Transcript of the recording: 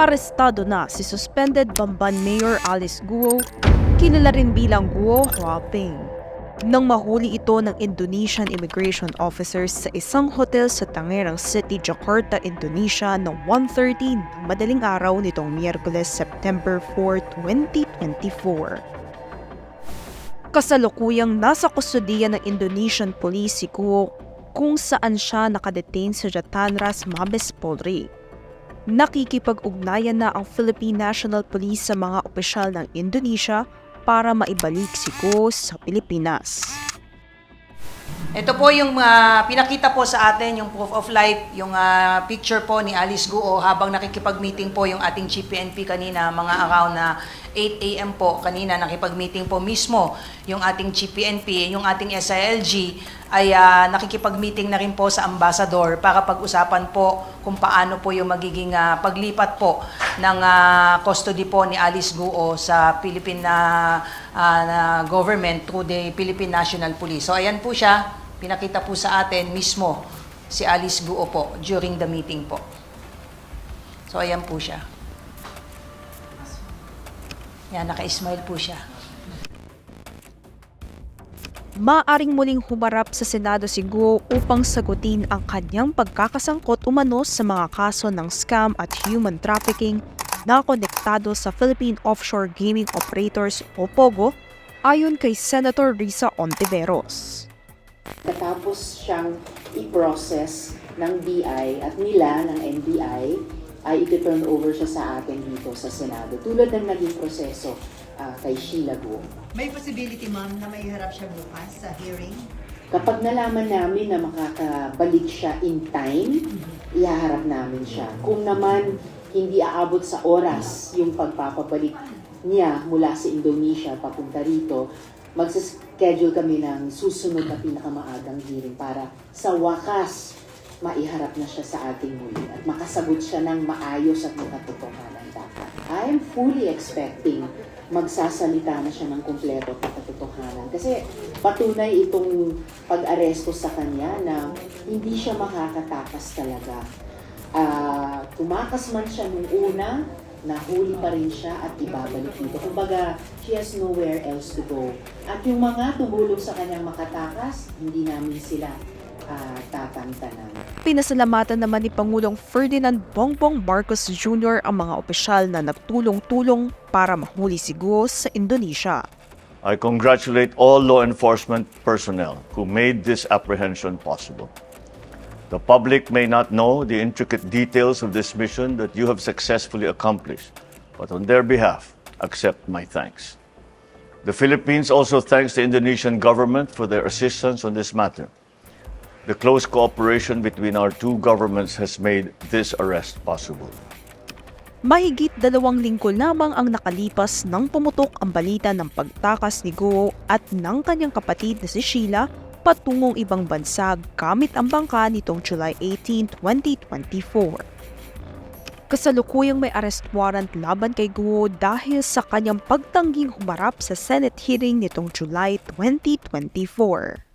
Arestado na si suspended Bamban Mayor Alice Guo, kilala rin bilang Guo Huaping. Nang mahuli ito ng Indonesian immigration officers sa isang hotel sa Tangerang City, Jakarta, Indonesia noong 1.30 ng madaling araw nitong Miyerkules, September 4, 2024. Kasalukuyang nasa kustudiya ng Indonesian police si Guo kung saan siya nakadetain sa Jatanras Mabes Polri. Nakikipag-ugnayan na ang Philippine National Police sa mga opisyal ng Indonesia para maibalik si Guo sa Pilipinas. Ito po yung ah, pinakita po sa atin, yung proof of life, yung ah, picture po ni Alice Guo habang nakikipag-meeting po yung ating Chief PNP kanina, mga around na 8 a.m. po kanina, nakipag-meeting po mismo yung ating Chief PNP, yung ating SILG ay ah, nakikipag-meeting na rin po sa ambassador para pag-usapan po kung paano po yung magiging ah, paglipat po ng ah, custody po ni Alice Guo sa Philippine na, ah, na government through the Philippine National Police. So ayan po siya, pinakita po sa atin mismo si Alice Guo po during the meeting po. So ayan po siya. Yan, naka-smile po siya. Maaring muling humarap sa Senado si Guo upang sagutin ang kanyang pagkakasangkot umano sa mga kaso ng scam at human trafficking na konektado sa Philippine Offshore Gaming Operators o POGO ayon kay Senator Risa Ontiveros. Katapos siyang i-process ng BI at nila ng NBI, ay iti-turn over siya sa atin dito sa Senado. Tulad ng naging proseso ah, kay Sheila Guo. May possibility, ma'am, na may harap siya bukas sa hearing? Kapag nalaman namin na makakabalik siya in time, ihaharap namin siya. Kung naman hindi aabot sa oras yung pagpapabalik niya mula sa Indonesia papunta rito, magsaschedule kami ng susunod na pinakamaagang hearing para sa wakas maiharap na siya sa ating muli at makasagot siya ng maayos at makatotohanan dapat. I am fully expecting magsasalita na siya ng kumpleto at makatotohanan. Kasi patunay itong pag-aresto sa kanya na hindi siya makakatakas talaga. Ah, tumakas man siya nung una, nahuli pa rin siya at ibabalik dito. Kumbaga, she has nowhere else to go. At yung mga tumulong sa kanyang makatakas, hindi namin sila ah, tatantanan. Pinasalamatan naman ni Pangulong Ferdinand Bongbong Marcos Jr. ang mga opisyal na nagtulong-tulong para mahuli si Guo sa Indonesia. I congratulate all law enforcement personnel who made this apprehension possible. The public may not know the intricate details of this mission that you have successfully accomplished, but on their behalf, accept my thanks. The Philippines also thanks the Indonesian government for their assistance on this matter. The close cooperation between our two governments has made this arrest possible. Mahigit dalawang linggo lamang ang nakalipas nang pumutok ang balita ng pagtakas ni Guo at ng kanyang kapatid na si Sheila patungong ibang bansa gamit ang bangka nitong July 18, 2024. Kasalukuyang may arrest warrant laban kay Guo dahil sa kanyang pagtangging humarap sa Senate hearing nitong July 2024.